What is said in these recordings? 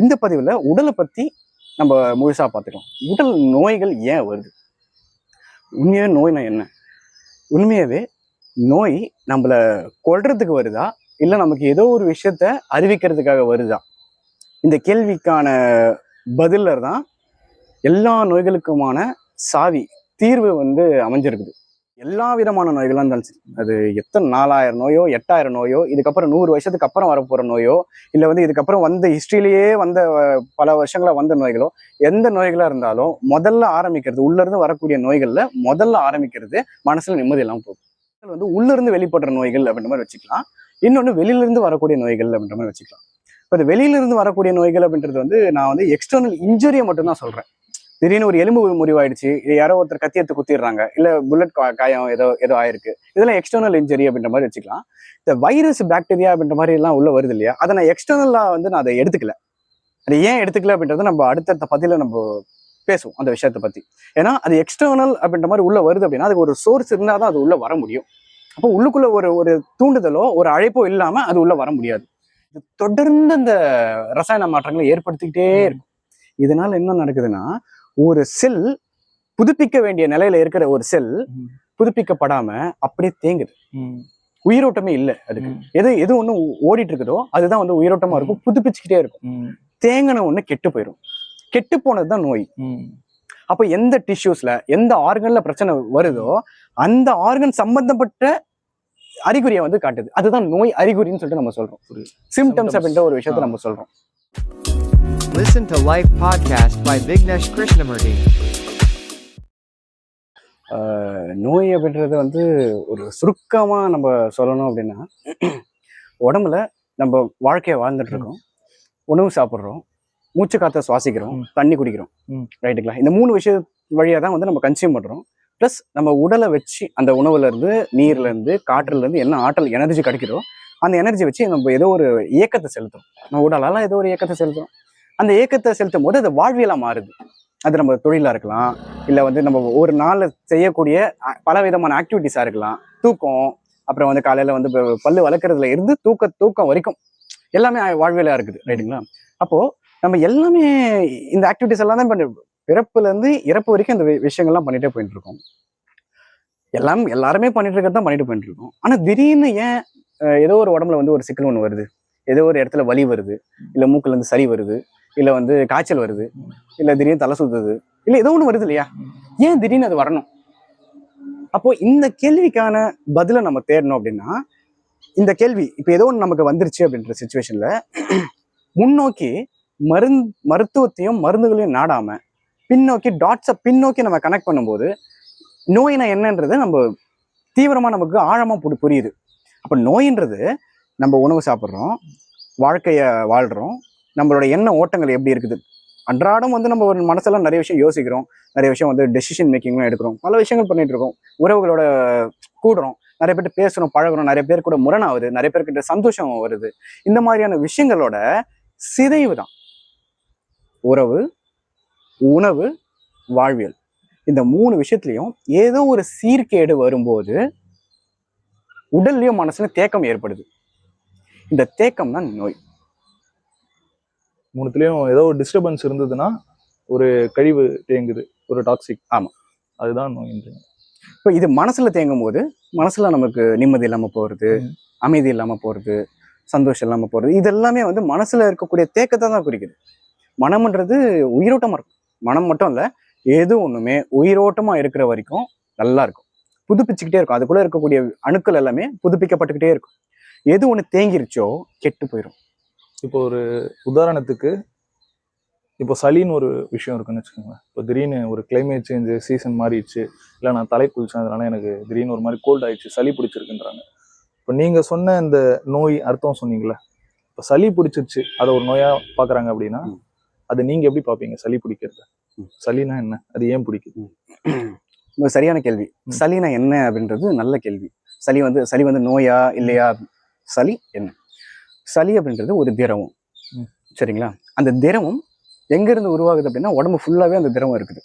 இந்த பதிவில் உடலை பற்றி நம்ம முழுசாக பார்த்துக்கலாம். உடல் நோய்கள் ஏன் வருது? உண்மையாகவே நோய்னா என்ன? உண்மையாகவே நோய் நம்மளை கொல்றதுக்கு வருதா? இல்லை நமக்கு ஏதோ ஒரு விஷயத்த அறிவிக்கிறதுக்காக வருதா? இந்த கேள்விக்கான பதிலர் தான் எல்லா நோய்களுக்குமான சாவி தீர்வு வந்து அமைஞ்சிருக்குது. எல்லா விதமான நோய்களாக இருந்தாலும் சரி. அது எத்தனை நாலாயிரம் நோயோ எட்டாயிரம் நோயோ இதுக்கப்புறம் நூறு வருஷத்துக்கு அப்புறம் வரப்போகிற நோயோ இல்லை வந்து இதுக்கப்புறம் வந்த ஹிஸ்ட்ரியிலேயே வந்த பல வருஷங்களா வந்த நோய்களோ எந்த நோய்களாக இருந்தாலும் முதல்ல ஆரம்பிக்கிறது உள்ள இருந்து வரக்கூடிய நோய்களில் முதல்ல ஆரம்பிக்கிறது மனசுல நிம்மதி இல்லாமல் போகும். வந்து உள்ள இருந்து வெளிப்படுற நோய்கள் அப்படின்ற மாதிரி வச்சுக்கலாம். இன்னொன்று வெளியில இருந்து வரக்கூடிய நோய்கள் அப்படின்ற மாதிரி வச்சுக்கலாம். இப்போ இந்த வெளியில இருந்து வரக்கூடிய நோய்கள் அப்படின்றது வந்து நான் வந்து எக்ஸ்டர்னல் இன்ஜுரியை மட்டும் தான் சொல்றேன். திடீர்னு ஒரு எலும்பு முறிவாயிடுச்சு. இது யாரோ ஒருத்தர் கத்தி எடுத்து குத்திடுறாங்க. இல்ல புல்லட் காயம் ஏதோ ஏதோ ஆயிருக்கு. இதெல்லாம் எக்ஸ்டர்னல் இன்ஜுரி அப்படின்ற மாதிரி வச்சுக்கலாம். இந்த வைரஸ் பாக்டீரியா அப்படின்ற மாதிரி எல்லாம் உள்ள வருது இல்லையா? அதை நான் எக்ஸ்டர்னலா வந்து நான் அதை எடுத்துக்கல. அது ஏன் எடுத்துக்கல அப்படின்றத நம்ம அடுத்தடுத்த பதில நம்ம பேசுவோம் அந்த விஷயத்தை பத்தி. ஏன்னா அது எக்ஸ்டர்னல் அப்படின்ற மாதிரி உள்ள வருது அப்படின்னா அதுக்கு ஒரு சோர்ஸ் இருந்தால் தான் அது உள்ள வர முடியும். அப்போ உள்ளுக்குள்ள ஒரு ஒரு தூண்டுதலோ ஒரு அழைப்போ இல்லாம அது உள்ள வர முடியாது. இது தொடர்ந்து அந்த ரசாயன மாற்றங்களை ஏற்படுத்திக்கிட்டே இருக்கும். இதனால என்ன நடக்குதுன்னா ஒரு செல் புதுப்பிக்க வேண்டிய நிலையில இருக்கிற ஒரு செல். புதுப்பிக்கப்படாம அப்படியே தேங்குது. உயிரோட்டமே இல்லை அதுக்கு. எது எது ஒண்ணு ஓடிட்டு இருக்குதோ அதுதான் வந்து உயிரோட்டமா இருக்கும் புதுப்பிச்சுக்கிட்டே இருக்கும். தேங்கின ஒண்ணு கெட்டு போயிடும் கெட்டு போனது தான் நோய். அப்போ எந்த டிஷ்யூஸ்ல எந்த ஆர்கன்ல பிரச்சனை வருதோ அந்த ஆர்கன் சம்பந்தப்பட்ட அறிகுறியை வந்து காட்டுது அதுதான் நோய் அறிகுறின்னு சொல்லிட்டு நம்ம சொல்றோம். சிம்டம்ஸ். அப்படின்ற ஒரு விஷயத்தை. நம்ம சொல்றோம் Listen to Life Podcast by Vignesh Krishnamurti. ஆஹ் நோய் அப்படின்றது வந்து ஒரு சுருக்கமா நம்ம சொல்லணும் அப்படின்னா உடம்புல நம்ம வாழ்க்கையை வாழ்ந்துட்டு இருக்கோம் உணவு சாப்பிட்றோம். மூச்சு காத்த சுவாசிக்கிறோம். தண்ணி குடிக்கிறோம். ரைட்டுங்களா இந்த மூணு விஷயம் வழியா தான் வந்து நம்ம கன்சியூம் பண்றோம். ப்ளஸ் நம்ம உடலை வச்சு அந்த உணவுல இருந்து நீர்ல இருந்து காற்றுல இருந்து என்ன ஆற்றல் எனர்ஜி கிடைக்குதோ அந்த எனர்ஜி வச்சு நம்ம ஏதோ ஒரு இயக்கத்தை செலுத்துறோம். நம்ம உடலால ஏதோ ஒரு இயக்கத்தை செலுத்துறோம். அந்த இயக்கத்தை செலுத்தும் போது அது வாழ்வியலாக மாறுது. அது நம்ம தொழிலாக இருக்கலாம் இல்லை வந்து நம்ம ஒரு நாளில் செய்யக்கூடிய பல விதமான ஆக்டிவிட்டிஸாக இருக்கலாம். தூக்கம் அப்புறம் வந்து காலையில் வந்து ப- பல்லு வளர்க்குறதுல இருந்து தூக்க தூக்கம் வரைக்கும் எல்லாமே வாழ்வியலாக இருக்குது ரைட்டுங்களா அப்போது நம்ம எல்லாமே இந்த ஆக்டிவிட்டிஸ் எல்லாம் தான் பண்ணி பிறப்புலேருந்து இறப்பு வரைக்கும் இந்த வி- விஷயங்கள்லாம் பண்ணிகிட்டே போயிட்டு இருக்கோம் எல்லாம் எல்லாருமே பண்ணிட்டு இருக்கிறது தான் பண்ணிட்டு போயிட்டு இருக்கோம் ஆனால் திடீர்னு ஏன் ஏதோ ஒரு உடம்புல வந்து ஒரு சிக்கல் ஒன்று வருது. ஏதோ ஒரு இடத்துல வலி வருது. இல்லை மூக்குல இருந்து சளி வருது. இல்லை வந்து காய்ச்சல் வருது இல்லை திடீர்னு தலை சுத்துது இல்லை ஏதோ ஒன்று வருது இல்லையா? ஏன் திடீர்னு அது வரணும்? அப்போ இந்த கேள்விக்கான பதிலை நம்ம தேடணும் அப்படின்னா இந்த கேள்வி இப்போ ஏதோ ஒன்று நமக்கு வந்துருச்சு அப்படின்ற சுச்சுவேஷன்ல முன்னோக்கி மருந் மருத்துவத்தையும் மருந்துகளையும் நாடாம பின்னோக்கி டாட்ஸை பின்னோக்கி நம்ம கனெக்ட் பண்ணும்போது நோயினா என்னன்றது நம்ம தீவிரமாக நமக்கு ஆழமாக புரி- புரியுது. அப்போ நோயின்றது நம்ம உணவு சாப்பிட்றோம் வாழ்க்கையை வாழ்கிறோம் நம்மளோட எண்ண ஓட்டங்கள் எப்படி இருக்குது? அன்றாடம் வந்து நம்ம ஒரு மனசெல்லாம் நிறைய விஷயம் யோசிக்கிறோம். நிறைய விஷயம் வந்து டெசிஷன் மேக்கிங்லாம் எடுக்கிறோம். பல விஷயங்கள் பண்ணிட்டு இருக்கோம். உறவுகளோட கூடுறோம். நிறைய பேர் பேசுகிறோம் பழகுறோம். நிறைய பேர் கூட முரணாகுது நிறைய பேர்கிட்ட சந்தோஷம் வருது. இந்த மாதிரியான விஷயங்களோட சிதைவு தான். உறவு உணவு வாழ்வியல். இந்த மூணு விஷயத்துலையும் ஏதோ ஒரு சீர்கேடு வரும்போது உடல்லையும் மனசுல தேக்கம் ஏற்படுது. இந்த தேக்கம் தான் நோய். மூணுத்துலயும் ஏதோ ஒரு டிஸ்டர்பன்ஸ் இருந்ததுன்னா ஒரு கழிவு தேங்குது ஒரு டாக்ஸிக் ஆமா. அதுதான் நோயின்றீங்க இப்போ இது மனசுல தேங்கும் போது மனசுல நமக்கு நிம்மதி இல்லாம போறது ம். அமைதி இல்லாம போறது சந்தோஷம் இல்லாம போறது இது எல்லாமே வந்து மனசுல இருக்கக்கூடிய தேக்கத்தை தான் குறிக்குது. மனம்ன்றது உயிரோட்டமா இருக்கும். மனம் மட்டும் இல்ல எது ஒண்ணுமே உயிரோட்டமா இருக்கிற வரைக்கும் நல்லா இருக்கும். புதுப்பிச்சுக்கிட்டே இருக்கும். அதுக்குள்ள இருக்கக்கூடிய அணுக்கள் எல்லாமே புதுப்பிக்கப்பட்டுக்கிட்டே இருக்கும். எது ஒண்ணு தேங்கிருச்சோ கெட்டு போயிடும் இப்போ ஒரு உதாரணத்துக்கு இப்போ சளின்னு ஒரு விஷயம் இருக்குன்னு வச்சுக்கோங்களேன். இப்போ திடீர்னு ஒரு கிளைமேட் சேஞ்சு சீசன் மாறிடுச்சு இல்லை நான் தலை குளிச்சேன் அதனால எனக்கு திடீர்னு ஒரு மாதிரி கோல்ட் ஆயிடுச்சு சளி பிடிச்சிருக்குன்றாங்க. இப்போ நீங்கள் சொன்ன இந்த நோய் அர்த்தம் சொன்னீங்களே இப்போ சளி பிடிச்சிருச்சு அதை ஒரு நோயா பார்க்குறாங்க அப்படின்னா. அதை நீங்க எப்படி பார்ப்பீங்க சளி பிடிக்கிறத. சளினா என்ன? அது ஏன் பிடிக்குது? சரியான கேள்வி. சளினா என்ன அப்படின்றது நல்ல கேள்வி. சளி வந்து சளி வந்து நோயா இல்லையா? சளி என்ன? சளி அப்படின்றது ஒரு திரவம். சரிங்களா? அந்த திரவம் எங்க இருந்து உருவாகுது அப்படின்னா உடம்பு ஃபுல்லாவே அந்த திரவம் இருக்குது.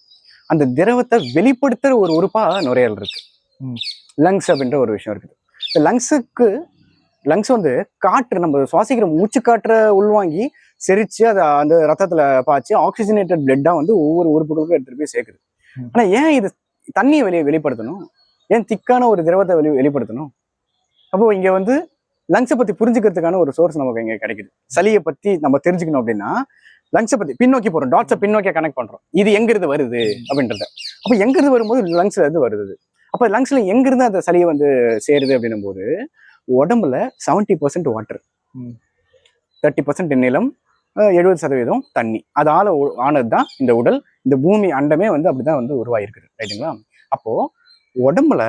அந்த திரவத்தை வெளிப்படுத்துற ஒரு உறுப்பா நுரையீரல் இருக்கு. லங்ஸ் அப்படின்ற ஒரு விஷயம் இருக்குது. இந்த லங்ஸுக்கு லங்ஸ் வந்து காற்று நம்ம சுவாசிக்கிற மூச்சு காற்றை உள்வாங்கி செரிச்சு அதை அந்த ரத்தத்துல பாய்ச்சி ஆக்சிஜனேட்டட் பிளட்டா வந்து ஒவ்வொரு உறுப்புகளுக்கும் எடுத்துட்டு போய் சேர்க்குது. ம். ஆனா ஏன் இது தண்ணியை வெளியே வெளிப்படுத்தணும்? ஏன் திக்கான ஒரு திரவத்தை வெளி வெளிப்படுத்தணும்? அப்போ இங்க வந்து லங்ஸை பத்தி புரிஞ்சுக்கிறதுக்கான ஒரு சோர்ஸ் நமக்கு இங்க கிடைக்குது. சளியை பத்தி நம்ம தெரிஞ்சுக்கணும் அப்படின்னா லங்ஸை பத்தி பின்னோக்கி போறோம். டாட்ஸை பின்னோக்கி கனெக்ட் பண்றோம். இது எங்க இருந்து வருது அப்படின்றத. அப்ப எங்க இருந்து வரும்போது லங்ஸ்ல இருந்து வருது. அப்ப லங்ஸ்ல எங்க இருந்து அந்த சளியை வந்து சேருது அப்படின்னும் போது உடம்புல seventy percent water. Thirty percent நிலம் எழுபது சதவீதம் தண்ணி. அதால ஆனது தான் இந்த உடல். இந்த பூமி அண்டமே வந்து அப்படிதான் வந்து உருவாயிருக்குது ரைட்டுங்களா அப்போ உடம்புல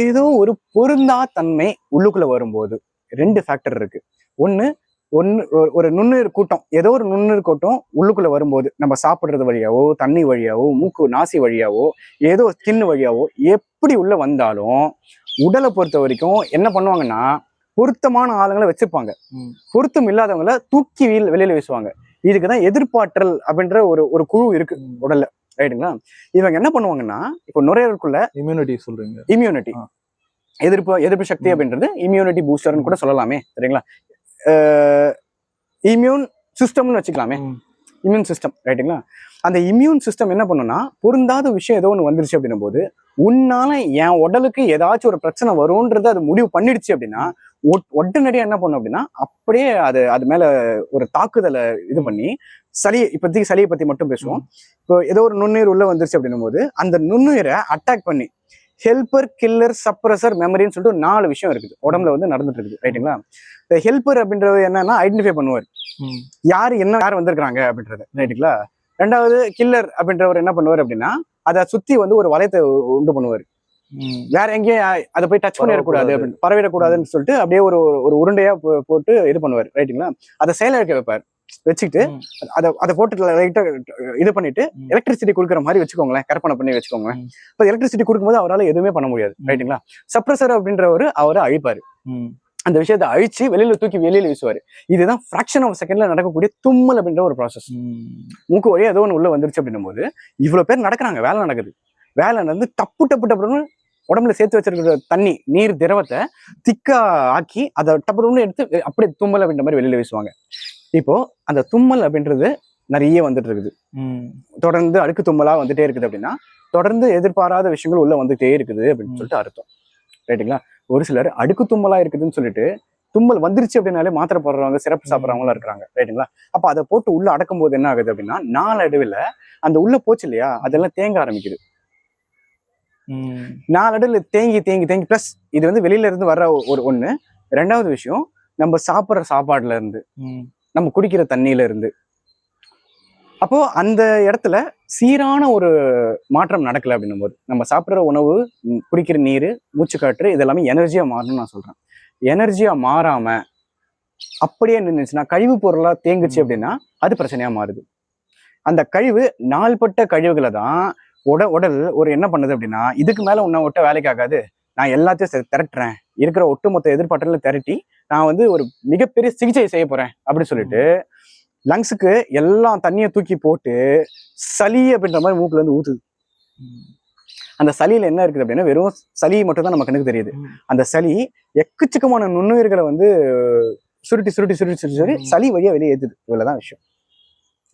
ஏதோ ஒரு பொருந்தா தன்மை உள்ளுக்குள்ள வரும்போது ரெண்டு ஃபேக்டர் இருக்கு. ஒண்ணு ஒன்னு ஒரு- நுண்ணுயிர் கூட்டம் ஏதோ ஒரு நுண்ணுயிர் கூட்டம் உள்ளுக்குள்ள வரும்போது நம்ம சாப்பிடுறது வழியாவோ தண்ணி வழியாவோ மூக்கு நாசி வழியாவோ ஏதோ ஸ்கின் வழியாவோ எப்படி உள்ள வந்தாலும் உடலை பொறுத்த வரைக்கும் என்ன பண்ணுவாங்கன்னா பொருத்தமான ஆளுங்களை வச்சிருப்பாங்க ம். பொருத்தம் இல்லாதவங்கள தூக்கி வீல் வெளியில வீசுவாங்க. இதுக்கு தான் எதிர்ப்பாற்றல் அப்படின்ற ஒரு ஒரு குழு இருக்கு உடல்ல. ரைட்டுங்களா? இவங்க என்ன பண்ணுவாங்கன்னா இப்போ நுரையீரலுக்குள்ள இம்யூனிட்டி சொல்றீங்க. இம்யூனிட்டி. எதிர்ப்பு எதிர்ப்பு சக்தி. அப்படின்றது இம்யூனிட்டி பூஸ்டர்னு கூட சொல்லலாமே சரிங்களா? இம்யூன் சிஸ்டம்னு வச்சுக்கலாமே. இம்யூன் சிஸ்டம் ரைட்டுங்களா அந்த இம்யூன் சிஸ்டம் என்ன பண்ணுன்னா பொருந்தாத விஷயம் ஏதோ ஒன்று வந்துருச்சு அப்படின்னும் போது உன்னால என் உடலுக்கு ஏதாச்சும் ஒரு பிரச்சனை வரும்ன்றத அது முடிவு பண்ணிடுச்சு அப்படின்னா உட்- உடனடியா என்ன பண்ணும் அப்படின்னா அப்படியே அது அது மேல ஒரு தாக்குதலை இது பண்ணி சளி இப்போதைக்கு சளியை பத்தி மட்டும் பேசுவோம். இப்போ ஏதோ ஒரு நுண்ணுயிர் உள்ள வந்துருச்சு அப்படின்னும் போது அந்த நுண்ணுயிரை அட்டாக் பண்ணி ஹெல்பர் கில்லர் சப்ரஸர் மெமரின்னு சொல்லிட்டு நாலு விஷயம் இருக்குது. உடம்புல வந்து நடந்துட்டு இருக்குது ரைட்டுங்களா? இந்த ஹெல்பர் அப்படின்றது என்னன்னா ஐடென்டிஃபை பண்ணுவார். யார் என்ன யார் வந்திருக்காங்க அப்படின்றது. ரைட்டுங்களா? ரெண்டாவது கில்லர் அப்படின்றவர் என்ன பண்ணுவார் அப்படின்னா அதை சுத்தி வந்து ஒரு வளையத்தை உண்டு பண்ணுவார். வேற எங்கேயும் அதை போய் டச் பண்ணிடக்கூடாது. அப்படின்னு பரவிடக்கூடாதுன்னு சொல்லிட்டு அப்படியே ஒரு ஒரு- உருண்டையா போட்டு இது பண்ணுவார். ரைட்டுங்களா? அதை செயலிழக்க வைப்பார். வச்சுக்கிட்டு. அதை அதை போட்டு லைட்டா இது பண்ணிட்டு. எலக்ட்ரிசிட்டி கொடுக்குற மாதிரி வச்சுக்கோங்களேன் கற்பனை பண்ணி வச்சுக்கோங்களேன். இப்போ எலக்ட்ரிசிட்டி கொடுக்கும்போது அவரால் எதுவுமே பண்ண முடியாது. ரைட்டுங்களா சப்ரஸர் அப்படின்றவர் அவரை அழிப்பாரு. அந்த விஷயத்தை அழிச்சு வெளியில தூக்கி வெளியில வீசுவாரு இதுதான் ஃபிராக்ஷன் ஆஃப் செகண்ட்ல நடக்கக்கூடிய தும்மல் அப்படின்ற ஒரு ப்ராசஸ். மூக்கு வழியா ஏதோ ஒன்று உள்ள வந்துருச்சு அப்படின்னும் போது இவ்வளவு பேர் நடக்கிறாங்க வேலை நடக்குது வேலை நடந்து டப்பு டப்பு டப்புன்னு உடம்புல சேர்த்து வச்சிருக்கிற தண்ணி நீர் திரவத்தை திக்கா ஆக்கி அதை டப்புன்னு எடுத்து அப்படியே தும்மல் அப்படின்ற மாதிரி வெளியில வீசுவாங்க இப்போ அந்த தும்மல் அப்படின்றது நிறைய வந்துட்டு இருக்குது. தொடர்ந்து அடுக்கு தும்மலா வந்துட்டே இருக்குது அப்படின்னா தொடர்ந்து எதிர்பாராத விஷயங்கள் உள்ள வந்துட்டே இருக்குது அப்படின்னு. சொல்லிட்டு அர்த்தம் ரைட்டுங்களா ஒரு சிலர் அடுக்கு தும்மலா இருக்குதுன்னு சொல்லிட்டு தும்மல் வந்துருச்சு அப்படின்னாலே மாத்திரை போடுறவங்க சிறப்பு. சாப்பிட்றவங்களா இருக்கிறாங்க ரைட்டுங்களா அப்ப அதை போட்டு உள்ள அடக்கும் போது என்ன ஆகுது அப்படின்னா நாளடைவில் அந்த உள்ள போச்சு இல்லையா அதெல்லாம் தேங்க ஆரம்பிக்குது. நாளடைவில் தேங்கி தேங்கி தேங்கி ப்ளஸ் இது வந்து வெளியில இருந்து வர்ற ஒரு ஒண்ணு ரெண்டாவது விஷயம் நம்ம சாப்பிட்ற சாப்பாடுல இருந்து. நம்ம குடிக்கிற தண்ணியில இருந்து. அப்போ அந்த இடத்துல சீரான ஒரு மாற்றம் நடக்கல அப்படின்னும் போது நம்ம சாப்பிட்ற உணவு குடிக்கிற நீர் மூச்சுக்காற்று இதெல்லாமே எனர்ஜியா மாறணும்னு நான் சொல்றேன். எனர்ஜியா மாறாம அப்படியே நின்றுச்சுன்னா கழிவு பொருளா தேங்குச்சு அப்படின்னா அது பிரச்சனையா மாறுது. அந்த கழிவு நாள்பட்ட கழிவுகளை தான் உட உடல் ஒரு என்ன பண்ணுது அப்படின்னா இதுக்கு மேல உன்னை விட்ட வேலைக்காகாது நான் எல்லாத்தையும் செ- திரட்டுறேன். இருக்கிற ஒட்டுமொத்த எதிர்பார்ட்டல திரட்டி நான் வந்து ஒரு மிகப்பெரிய சிகிச்சை செய்ய போறேன் அப்படின்னு சொல்லிட்டு லங்ஸுக்கு எல்லா தண்ணியை தூக்கி போட்டு சளி அப்படின்ற மாதிரி மூக்குல இருந்து ஊத்துது. அந்த சளியில என்ன இருக்குது அப்படின்னா வெறும் சளி மட்டும் தான் நம்ம கண்ணுக்கு தெரியுது. அந்த சளி எக்கச்சக்கமான நுண்ணுயிர்களை வந்து சுருட்டி சுருட்டி சுருட்டி சுருட்டி ம். சளி வழியா வெளியே ஏத்துது இவ்வளவுதான் விஷயம்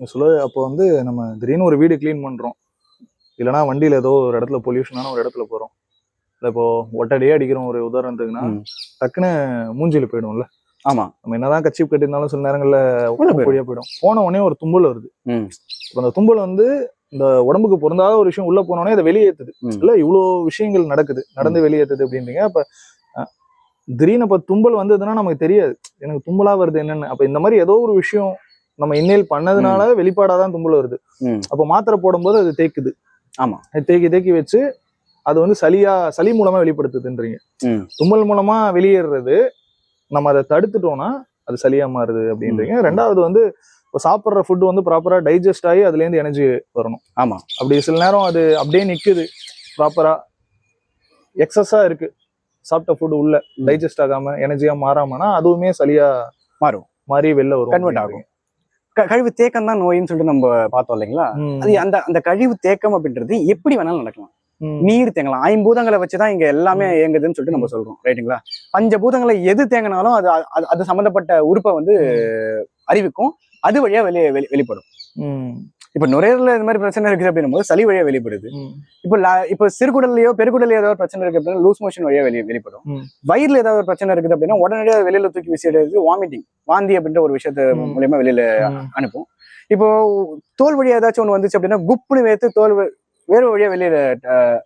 நீ சொல்லுது அப்போ வந்து நம்ம திடீர்னு ஒரு வீடு க்ளீன் பண்றோம் இல்லைன்னா வண்டியில ஏதோ ஒரு இடத்துல பொல்யூஷனான ஒரு இடத்துல போறோம் இப்போ ஒட்டடியே அடிக்கிறோம் ஒரு உதாரணத்துக்குன்னா. டக்குன்னு மூஞ்சில போயிடும்ல. ஆமா. நம்ம என்னதான் கட்சி கட்டியிருந்தாலும் சில நேரங்கள்ல போயிடும். பொடியா போயிடும். போன உடனே ஒரு தும்பல் வருது. அந்த தும்பல் வந்து இந்த உடம்புக்கு பொருந்தாத ஒரு விஷயம் உள்ள போன உடனே அதை வெளியேத்துது. ம். இல்ல இவ்வளோ விஷயங்கள் நடக்குது. நடந்து வெளியேற்றுது அப்படின்றீங்க. அப்ப திடீர்னு இப்ப தும்பல் வந்ததுன்னா நமக்கு தெரியாது. எனக்கு தும்பலா வருது என்னன்னு. அப்ப இந்த மாதிரி ஏதோ ஒரு விஷயம் நம்ம இன்னேல் பண்ணதுனால வெளிப்பாடாதான் தும்பல் வருது. அப்ப மாத்திரை போடும்போது அது தேக்குது ஆமா. அது தேக்கி தேக்கி வச்சு அது வந்து சளியா சளி மூலமா வெளிப்படுத்துதுன்றீங்க. தும்மல் மூலமா வெளியேறது நம்ம அதை தடுத்துட்டோம்னா அது சளியா மாறுது அப்படின்றீங்க. ரெண்டாவது வந்து இப்போ சாப்பிட்ற ஃபுட் வந்து ப்ராப்பரா டைஜஸ்ட் ஆகி அதுல இருந்து எனர்ஜி வரணும் ஆமா அப்படி சில நேரம் அது அப்படியே நிக்குது ப்ராப்பரா எக்ஸஸா இருக்கு சாப்பிட்ட ஃபுட் உள்ள. டைஜஸ்ட் ஆகாம எனர்ஜியா மாறாமனா அதுவுமே சளியா மாறும் மாறி வெளில வரும் கன்வெர்ட் ஆகும் கழிவு தேக்கம் தான் நோயின்னு சொல்லிட்டு நம்ம பார்த்தோம் இல்லைங்களா. அது அந்த அந்த கழிவு தேக்கம் அப்படின்றது எப்படி வேணாலும் நடக்கலாம். நீர் தேங்கலாம். ஐம்பூதங்களை வச்சுதான் இங்க எல்லாமே இயங்குதுன்னு சொல்லிட்டு நம்ம சொல்றோம். ரைட்டுங்களா? பஞ்சபூதங்களை எது தேங்கினாலும் அது அது- சம்பந்தப்பட்ட உறுப்பை வந்து அறிவிக்கும். அது வழியா வெளியே வெளி வெளிப்படும். இப்ப நுரையீரல்ல இந்த மாதிரி பிரச்சனை இருக்குது அப்படின்னும் போது சளி வழியா வெளிப்படுது. இப்போ இப்போ சிறுகுடல்லையோ பெருகுடல்லையோ ஏதாவது பிரச்சனை இருக்கு அப்படின்னா லூஸ் மோஷன் வழியா வெளியே வெளிப்படும். வயிறுல ஏதாவது ஒரு பிரச்சனை இருக்குது அப்படின்னா உடனடியாக வெளியில தூக்கி வீசிடுறது வாமிட்டிங் வாந்தி அப்படின்ற ஒரு விஷயத்த. மூலியமா வெளியில. அனுப்பும். இப்போ தோல் வழியா ஏதாச்சும் ஒண்ணு வந்துச்சு அப்படின்னா குப்புன்னு வேத்து தோல் வேறு வழியா வெளியில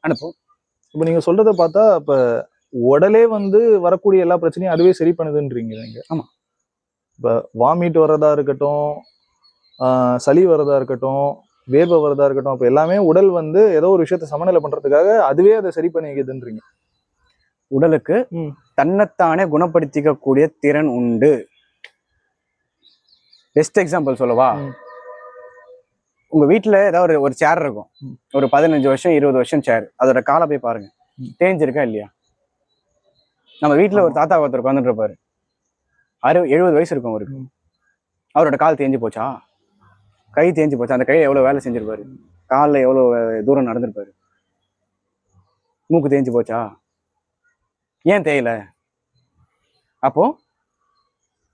அனுப்பும் இப்ப நீங்க சொல்றத பார்த்தா இப்ப உடலே வந்து வரக்கூடிய எல்லா பிரச்சனையும் அதுவே சரி பண்ணுதுன்றீங்க நீங்க ஆமா. இப்ப வாமிட் வர்றதா இருக்கட்டும் சளி வர்றதா இருக்கட்டும் வேர்வை வர்றதா இருக்கட்டும் அப்ப எல்லாமே உடல் வந்து ஏதோ ஒரு விஷயத்த சமநிலை பண்றதுக்காக அதுவே அதை சரி பண்ணிக்குதுன்றீங்க உடலுக்கு. தன்னைத்தானே குணப்படுத்திக்க கூடிய திறன் உண்டு பெஸ்ட் எக்ஸாம்பிள் சொல்லவா. உங்க வீட்ல ஏதாவது ஒரு ஒரு சேர் இருக்கும். ஒரு பதினஞ்சு வருஷம் இருபது வருஷம் சேர் அதோட காலை போய் பாருங்க. தேஞ்சிருக்கா இல்லையா? நம்ம வீட்ல ஒரு தாத்தா ஒருத்தர் உட்காந்துட்டு இருப்பாரு. அறு எழுபது வயசு இருக்கும் அவருக்கு. அவரோட கால் தேஞ்சு போச்சா? கை தேஞ்சு போச்சா? அந்த கையை எவ்வளவு வேலை செஞ்சிருப்பாரு? காலில் எவ்வளவு தூரம் நடந்திருப்பாரு? மூக்கு தேஞ்சு போச்சா? ஏன் தேயல? அப்போ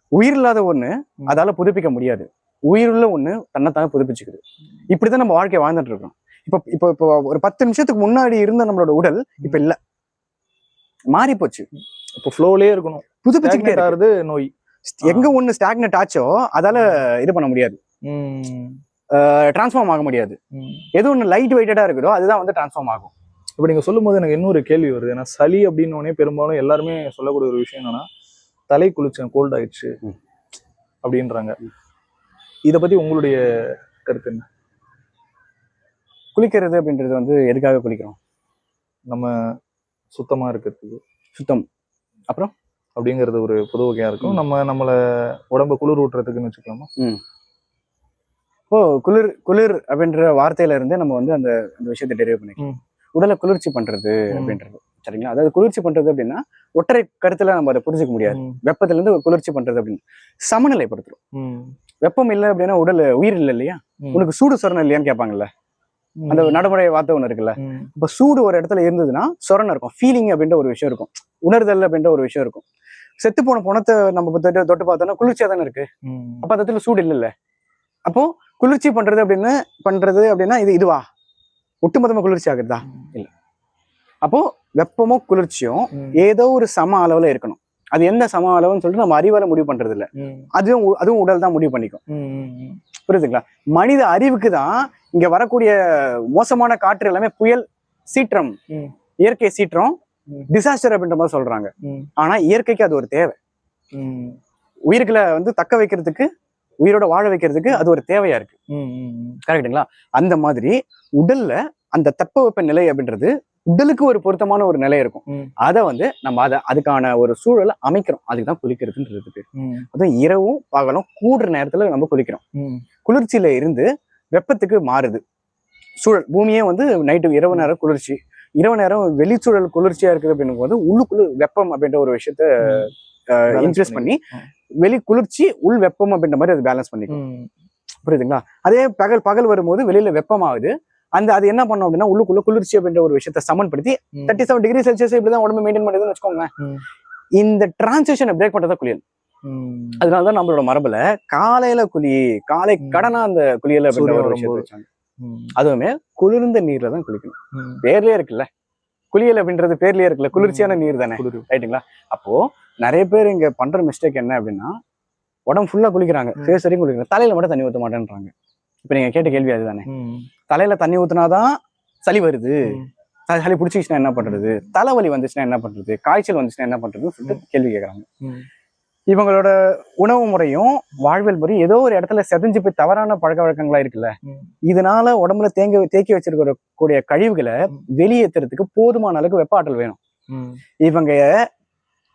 உயிர் இல்லாத ஒண்ணு. அதால புதுப்பிக்க முடியாது. உயிருள்ள ஒண்ணு தன்னைத்தானே புதுப்பிச்சுக்குது. இப்படிதான் நம்ம வாழ்க்கையை வாழ்ந்துட்டு இருக்கோம். இப்போ இப்போ இப்போ ஒரு பத்து நிமிஷத்துக்கு முன்னாடி இருந்த நம்மளோட உடல் இப்ப இல்ல. மாறி போச்சு இப்போ ஃப்ளோலயே இருக்கணும். புதுப்பிச்சுக்கிட்டே நோய். எங்க ஒண்ணு ஸ்டாக்னட் ஆச்சோ அதால இது பண்ண முடியாது. டிரான்ஸ்ஃபார்ம் ஆக முடியாது. எது ஒண்ணு லைட் வெயிட்டடா இருக்குதோ அதுதான் வந்து டிரான்ஸ்ஃபார்ம் ஆகும். இப்ப நீங்க சொல்லும்போது எனக்கு இன்னொரு கேள்வி வருது. ஏன்னா சளி அப்படின்னு உடனே பெரும்பாலும் எல்லாருமே சொல்லக்கூடிய ஒரு விஷயம் என்னன்னா தலை குளிச்சேன் கோல்ட் ஆயிடுச்சு. அப்படின்றாங்க. இத பத்தி உங்களுடைய கருத்து என்ன? குளிக்கிறது அப்படின்றது வந்து எதுக்காக குளிக்கிறோம்? நம்ம சுத்தமா இருக்கிறதுக்கு. சுத்தம். அப்படிங்கிறது ஒரு பொது வகையா இருக்கும். நம்ம நம்மள உடம்ப குளிர் ஊட்டுறதுக்குன்னு வச்சுக்கலாமா? இப்போ குளிர் குளிர் அப்படின்ற வார்த்தையில இருந்து நம்ம வந்து அந்த அந்த விஷயத்தை டெரிவ் பண்ணிக்கலாம். உடலை குளிர்ச்சி பண்றது. அப்படின்றது. சரிங்களா? அதாவது குளிர்ச்சி பண்றது அப்படின்னா ஒற்றை கருத்துல நம்ம அதை புரிஞ்சுக்க முடியாது. வெப்பத்துல இருந்து ஒரு குளிர்ச்சி பண்றது அப்படின்னு. சமநிலைப்படுத்துறோம். வெப்பம் இல்லை அப்படின்னா உடல் உயிர் இல்லை இல்லையா. உனக்கு சூடு சொரணம் இல்லையான்னு கேட்பாங்கல்ல? அந்த நடைமுறை வார்த்தை ஒன்று இருக்குல்ல? இப்ப சூடு ஒரு இடத்துல இருந்ததுன்னா சொரணம் இருக்கும். ஃபீலிங் அப்படின்ற ஒரு விஷயம் இருக்கும். உணர்தல் அப்படின்ற ஒரு விஷயம் இருக்கும். செத்து போன பணத்தை நம்ம தொட்டு தொட்டு பார்த்தோம்னா குளிர்ச்சியா தானே இருக்கு? அப்ப அந்த இடத்துல சூடு இல்லைல்ல. அப்போ குளிர்ச்சி பண்றது அப்படின்னு பண்றது அப்படின்னா இது இதுவா? ஒட்டுமொத்தமா குளிர்ச்சி ஆகுதா இல்ல. அப்போ வெப்பமும் குளிர்ச்சியும் ஏதோ ஒரு சம அளவுல இருக்கணும். அது எந்த சம அளவுன்னு சொல்லிட்டு நம்ம அறிவால முடிவு பண்றது இல்ல அதுவும் அதுவும் உடல் தான் முடிவு பண்ணிக்கும். புரியுதுங்களா? மனித அறிவுக்கு தான் இங்க வரக்கூடிய மோசமான காற்று எல்லாமே புயல் சீற்றம். இயற்கை சீற்றம். டிசாஸ்டர் அப்படின்ற மாதிரி சொல்றாங்க. ஆனா இயற்கைக்கு அது ஒரு தேவை. உயிர்களை வந்து தக்க வைக்கிறதுக்கு உயிரோட வாழ வைக்கிறதுக்கு அது ஒரு தேவையா இருக்கு. கரெக்டுங்களா அந்த மாதிரி உடல்ல அந்த தட்பவெப்ப நிலை அப்படின்றது உடலுக்கு ஒரு பொருத்தமான ஒரு நிலை இருக்கும். அதை வந்து நம்ம அதை அதுக்கான ஒரு சூழலை அமைக்கிறோம். அதுக்கு தான் குளிக்கிறதுன்றது பேர் அதுவும் இரவும் பகலும் கூடுற நேரத்துல நம்ம குளிக்கிறோம். குளிர்ச்சியில இருந்து வெப்பத்துக்கு மாறுது. சூழல் பூமியே வந்து நைட்டு இரவு நேரம் குளிர்ச்சி. இரவு நேரம் வெளிச்சூழல் குளிர்ச்சியா இருக்குது அப்படின்னும் போது உள்ளுக்குள்ள வெப்பம் அப்படின்ற ஒரு விஷயத்த இன்க்ரீஸ் பண்ணி. வெளி குளிர்ச்சி உள் வெப்பம் அப்படின்ற மாதிரி அது பேலன்ஸ் பண்ணிக்கும். புரியுதுங்களா? அதே பகல் பகல் வரும்போது வெளியில வெப்பமாகுது. அந்த அது என்ன பண்ணும் அப்படின்னா உள்ளுக்குள்ள குளிர்ச்சி அப்படின்ற ஒரு விஷயத்த சமன்படுத்தி ம். தேர்ட்டி செவன் டிகிரி செல்சியஸ் இப்படிதான் உடம்பு மெயின்டைன் பண்ணுதுன்னு வச்சுக்கோங்க. இந்த டிரான்சிஷனை பிரேக் பண்றதா குளியல். அதனாலதான் நம்மளோட மரபுல காலையில குளி காலை. கடனா அந்த குளியல் அப்படின்ற ஒரு விஷயத்தை. வச்சாங்க அதுவுமே குளிர்ந்த நீர்ல தான் குளிக்கணும். பேர்லயே இருக்குல்ல குளியல் அப்படின்றது பேர்லயே இருக்குல்ல குளிர்ச்சியான நீர் தானே. ரைட்டுங்களா அப்போ நிறைய பேர் இங்க பண்ற மிஸ்டேக் என்ன அப்படின்னா உடம்பு ஃபுல்லா குளிக்கிறாங்க. ஃபேஸ் வரைக்கும் குளிக்கிறாங்க தலையில மட்டும் தண்ணி ஊத்த மாட்டேன்றாங்க இப்ப நீங்க கேட்ட கேள்வி அதுதானே. தலையில தண்ணி ஊத்துனாதான் சளி வருது. சளி பிடிச்சிச்சுன்னா என்ன பண்றது? தலைவலி வந்துச்சுன்னா என்ன பண்றது? காய்ச்சல் வந்துச்சுன்னா என்ன பண்றதுன்னு சொல்லிட்டு கேள்வி கேட்கறாங்க. இவங்களோட உணவு முறையும் வாழ்வியல் முறையும் ஏதோ ஒரு இடத்துல செதஞ்சு போய் தவறான பழக்க வழக்கங்களா இருக்குல்ல. இதனால உடம்புல தேங்க தேக்கி வச்சிருக்கிற கூடிய கழிவுகளை. வெளியேற்றுறதுக்கு போதுமான அளவுக்கு வெப்ப ஆற்றல் வேணும். இவங்க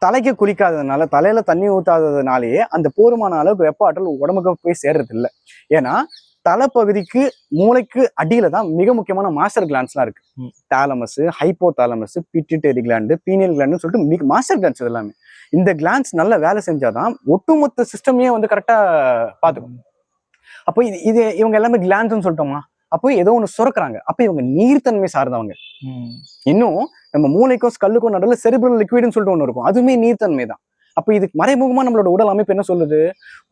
தலைக்கு குளிக்காததுனால தலையில தண்ணி ஊத்தாததுனாலேயே அந்த போதுமான அளவுக்கு வெப்ப ஆற்றல் உடம்புக்கு போய் சேர்றது இல்ல ஏன்னா தலைப்பகுதிக்கு மூளைக்கு அடியில தான் மிக முக்கியமான மாஸ்டர் கிளான்ஸ்லாம் இருக்கு. Thalamus hypothalamus pituitary gland pineal gland சொல்லிட்டு மிக மாஸ்டர் கிளான்ஸ் எல்லாமே இந்த கிளான்ஸ் நல்ல வேலை செஞ்சாதான் ஒட்டுமொத்த சிஸ்டமையே வந்து கரெக்டா பாத்துக்கும். அப்போ இது இது இவங்க எல்லாமே கிளான்ஸ்னு சொல்லிட்டோமா? அப்போ ஏதோ ஒன்று சுரக்குறாங்க. அப்போ இவங்க நீர்த்தன்மை சார்ந்தவங்க. இன்னும் நம்ம மூளைக்கும் ஸ்கல்லுக்கும் நடுவில் செரிபிரல் லிக்விட்னு சொல்லிட்டு ஒன்று இருக்கும். அதுவுமே நீர்த்தன்மை தான் அப்ப இதுக்கு மறைமுகமா நம்மளோட உடல் அமைப்பு என்ன சொல்லுது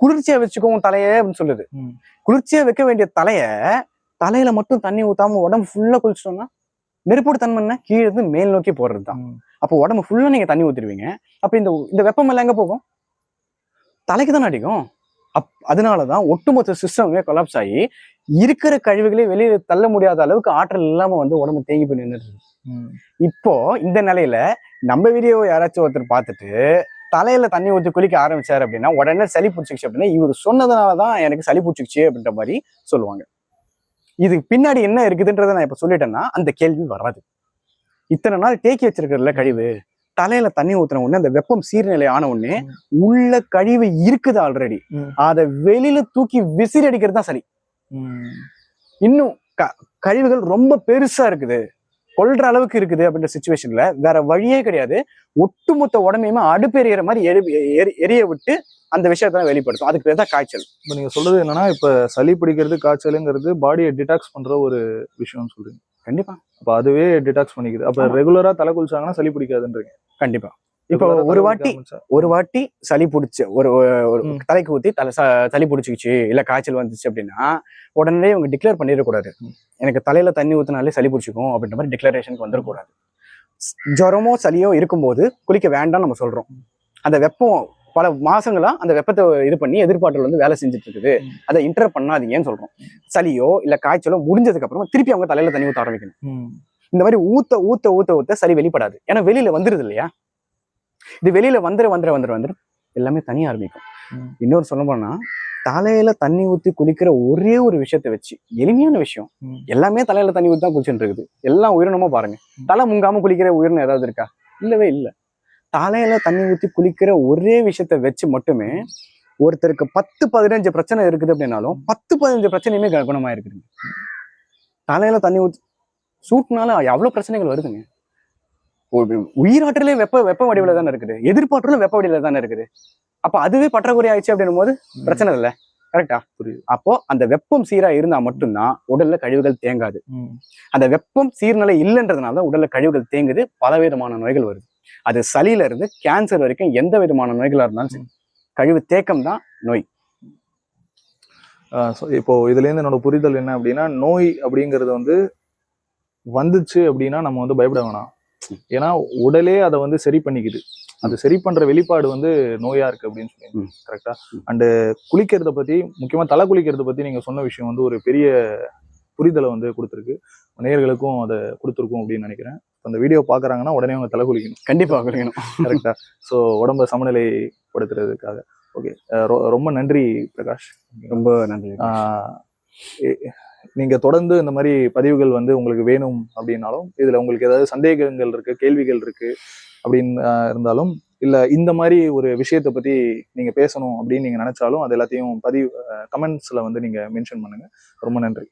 குளிர்ச்சியா வச்சுக்கோ உன் தலைய அப்படின்னு சொல்லுது ம். குளிர்ச்சியா வைக்க வேண்டிய தலைய தலையில மட்டும் தண்ணி ஊத்தாம உடம்பு ஃபுல்லா குளிச்சிட்டோம்னா நெருப்போட தன்மை என்ன கீழே இருந்து மேல் நோக்கி போறது தான். அப்போ உடம்பு ஃபுல்லா நீங்க தண்ணி ஊத்திடுவீங்க அப்ப இந்த இந்த வெப்பம் எல்லாம் எங்க போகும் தலைக்கு தானே அடிக்கும் அப் அதனாலதான் ஒட்டுமொத்த சிஸ்டமே கொலாப்ஸ் ஆகி இருக்கிற கழிவுகளே வெளியே தள்ள முடியாத அளவுக்கு ஆற்றல் இல்லாம வந்து உடம்பு தேங்கி போய். ம். இப்போ இந்த நிலையில நம்ம வீடியோ யாராச்சும் ஒருத்தர் பார்த்துட்டு தலையில தண்ணி ஊத்தி குளிக்க ஆரம்பிச்சாரு அப்படின்னா உடனே சளி பிடிச்சிக்கிச்சு அப்படின்னா இவர் சொன்னதுனாலதான் எனக்கு சளி பிடிச்சிக்கிச்சு அப்படின்ற மாதிரி சொல்லுவாங்க. இதுக்கு பின்னாடி என்ன இருக்குதுன்றதை நான் இப்ப சொல்லிட்டேன்னா அந்த கேள்வி வராது. இத்தனை நாள் தேக்கி வச்சிருக்கிறதுல கழிவு தலையில தண்ணி ஊத்துன உடனே அந்த வெப்பம் சீர்நிலை ஆன உடனே உள்ள கழிவு இருக்குது ஆல்ரெடி. அதை வெளியில தூக்கி விசிறி அடிக்கிறது தான் ம். இன்னும் க- கழிவுகள் ரொம்ப பெருசா இருக்குது. கொல்ற அளவுக்கு இருக்குது அப்படின்ற சுச்சுவேஷன்ல வேற வழியே கிடையாது. ஒட்டுமொத்த உடம்பையுமே அடுப்பு எறிகிற மாதிரி எரி எரி- எரிய விட்டு அந்த விஷயத்த வெளிப்படுத்தும். அதுக்கு பேர் தான் காய்ச்சல். இப்ப நீங்க சொல்றது என்னன்னா இப்ப சளி பிடிக்கிறது காய்ச்சலுங்கிறது பாடியை டிடாக்ஸ் பண்ற ஒரு விஷயம்னு சொல்றீங்க. கண்டிப்பா. அப்ப அதுவே டிடாக்ஸ் பண்ணிக்குது. அப்ப. ரெகுலரா தலை குளிச்சாங்கன்னா சளி பிடிக்காதுன்றீங்க. கண்டிப்பா. இப்போ ஒரு வாட்டி. ஒரு வாட்டி சளி பிடிச்சி ஒரு. தலைக்கு ஊத்தி தலை சளி பிடிச்சிக்கிச்சு இல்ல காய்ச்சல் வந்துச்சு அப்படின்னா உடனே இவங்க டிக்ளேர் பண்ணிடக்கூடாது. எனக்கு தலையில தண்ணி ஊத்தினாலே சளி பிடிச்சிக்கும் அப்படின்ற மாதிரி டிக்ளரேஷனுக்கு வந்துடக்கூடாது ஜுரமோ சளியோ இருக்கும்போது குளிக்க வேண்டாம் நம்ம சொல்றோம் அந்த வெப்பம் பல மாசங்களா அந்த வெப்பத்தை இது பண்ணி எதிர்பார்த்தல் வந்து வேலை செஞ்சுட்டு இருக்குது. அதை இன்டர் பண்ணாதீங்கன்னு சொல்றோம் சளியோ இல்ல காய்ச்சலோ முடிஞ்சதுக்கு அப்புறமா திருப்பி அவங்க தலையில தண்ணி ஊத்த ஆரம்பிக்கணும். இந்த மாதிரி ஊத்த ஊத்த ஊத்த ஊத்த சளி வெளிப்படாது ஏன்னா வெளியில வந்துருது இல்லையா இது வெளியில வந்துட வந்துட வந்துட வந்துட எல்லாமே தனியா ஆரம்பிக்கும். இன்னொரு சொல்ல போனா தலையில தண்ணி ஊத்தி குளிக்கிற ஒரே ஒரு விஷயத்தை வச்சு எளிமையான விஷயம். எல்லாமே தலையில தண்ணி ஊத்தி தான் குளிச்சுட்டு இருக்குது. எல்லாம் உயிரினமா பாருங்க. தலை முங்காம குளிக்கிற உயிரினம் ஏதாவது இருக்கா? இல்லவே இல்ல. தலையில தண்ணி ஊத்தி குளிக்கிற ஒரே விஷயத்த வச்சு மட்டுமே ஒருத்தருக்கு பத்து பதினஞ்சு பிரச்சனை இருக்குது அப்படின்னாலும் பத்து பதினஞ்சு பிரச்சனையுமே குணமா இருக்குதுங்க தலையில தண்ணி ஊத்தி சூட்னால எவ்வளவு பிரச்சனைகள் வருதுங்க. உயிராற்றலே வெப்ப வெப்ப வடிவில தானே இருக்குது. எதிர்பார்த்தலும் வெப்ப வடிவில தானே இருக்குது. அப்ப அதுவே பற்றாக்குறை ஆயிடுச்சு அப்படின்னும் போது பிரச்சனை இல்லை. கரெக்டா புரியுது. அப்போ அந்த வெப்பம் சீரா இருந்தா மட்டும்தான் உடல்ல கழிவுகள் தேங்காது. அந்த வெப்பம் சீர்நிலை இல்லைன்றதுனால தான் உடல்ல கழிவுகள் தேங்குது பலவிதமான நோய்கள் வருது. அது சளியில இருந்து கேன்சர் வரைக்கும் எந்த விதமான நோய்களா இருந்தாலும் சரி கழிவு தேக்கம் தான் so இப்போ இதுல இருந்து என்னோட புரிதல் என்ன அப்படின்னா நோய் அப்படிங்கிறது வந்து வந்துச்சு அப்படின்னா நம்ம வந்து பயப்பட வேணாம். ஏன்னா உடலே அதை வந்து சரி பண்ணிக்குது. அது சரி பண்ற வெளிப்பாடு வந்து நோயா இருக்கு அப்படின்னு சொல்லி. கரெக்டா. அண்டு குளிக்கிறத பத்தி முக்கியமா தலை குளிக்கிறத பத்தி நீங்க சொன்ன விஷயம் வந்து ஒரு பெரிய புரிதலை வந்து கொடுத்துருக்கு. நேயர்களுக்கும் அதை கொடுத்துருக்கும் அப்படின்னு நினைக்கிறேன். அந்த வீடியோ பாக்குறாங்கன்னா உடனே அவங்க தலை குளிக்கணும். கண்டிப்பா குளிக்கணும். கரெக்டா ஸோ உடம்ப சமநிலைப்படுத்துறதுக்காக. ஓகே ரொம்ப நன்றி பிரகாஷ். ரொம்ப நன்றி நீங்கள் நீங்க தொடர்ந்து இந்த மாதிரி பதிவுகள் வந்து உங்களுக்கு வேணும் அப்படின்னாலும் இதுல உங்களுக்கு ஏதாவது சந்தேகங்கள் இருக்கு கேள்விகள் இருக்கு அப்படின்னு இருந்தாலும் இல்ல இந்த மாதிரி ஒரு விஷயத்தை பத்தி நீங்க பேசணும் அப்படின்னு நீங்க நினைச்சாலும் அது எல்லாத்தையும் பதிவு கமெண்ட்ஸ்ல வந்து நீங்க மென்ஷன் பண்ணுங்க. ரொம்ப நன்றி.